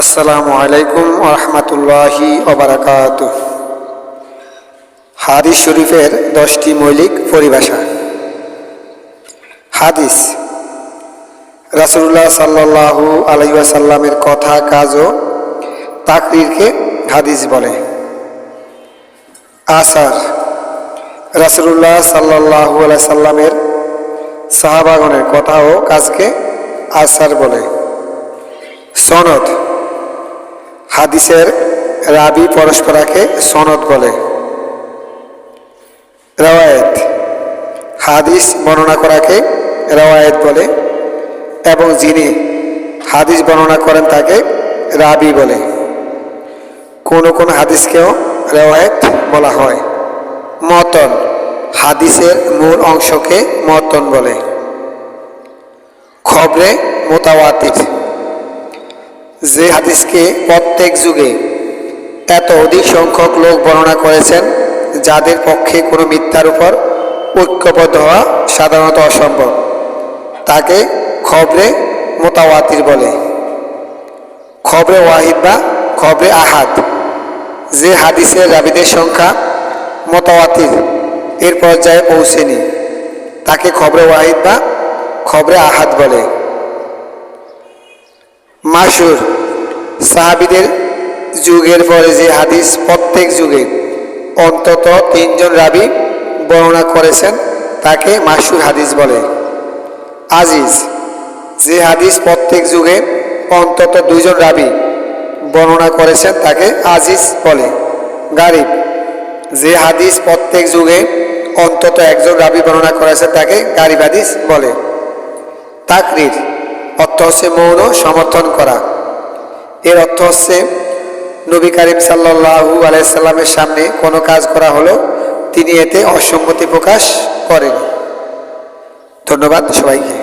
আসসালামু আলাইকুম রহমতুল্লাহি ওবরাকাত। হাদিস শরীফের দশটি মৌলিক পরিভাষা। হাদিস রাসুল্লাহ সাল্লাহু আলাইসাল্লামের কথা, কাজ ও তাকরিরকে হাদিস বলে। আসার রাসুল্লাহ সাল্লাহু আলাইসাল্লামের সাহাবাগনের কথা ও কাজকে আসার বলে। সনদ হাদিসের রাবি পরস্পরাকে সনদ বলে। রেওয়ায়েত। হাদিস বর্ণনা করাকে রেওয়ায়েত বলে এবং যিনি হাদিস বর্ণনা করেন তাকে রাবি বলে। কোন কোন হাদিসকেও রেওয়ায়েত বলা হয়। মতন। হাদিসের মূল অংশকে মতন বলে। খবরে মোতাবাতির যে হাদিসকে প্রত্যেক যুগে এত অধিক সংখ্যক লোক বর্ণনা করেছেন, যাদের পক্ষে কোনো মিথ্যার উপর ঐক্যবদ্ধ হওয়া সাধারণত অসম্ভব। তাকে খবরে মোতাওয়াতির বলে। খবরে ওয়াহিদ বা খবরে আহাদ। যে হাদিসের রাবিদের সংখ্যা মোতাওয়াতির, এর পর্যায়ে পৌঁছেনি। তাকে খবরে ওয়াহিদ বা খবরে আহাদ বলে। মাসুর সাহাবিদের যুগের পরে যে হাদিস প্রত্যেক যুগে অন্তত তিনজন রাবি বর্ণনা করেছেন, তাকে মাসুর হাদিস বলে। আজিজ, যে হাদিস প্রত্যেক যুগে অন্তত দুইজন রাবি বর্ণনা করেছেন, তাকে আজিজ বলে। গারিব, যে হাদিস প্রত্যেক যুগে অন্তত একজন রাবি বর্ণনা করেছেন, তাকে গারিব হাদিস বলে। তাকরির অর্থ হচ্ছে মৌন সমর্থন করা। এর অর্থ হচ্ছে নবী করিম সাল্লাহু আলাইসাল্লামের সামনে কোনো কাজ করা হলো তিনি এতে অসম্মতি প্রকাশ করেন। ধন্যবাদ সবাইকে।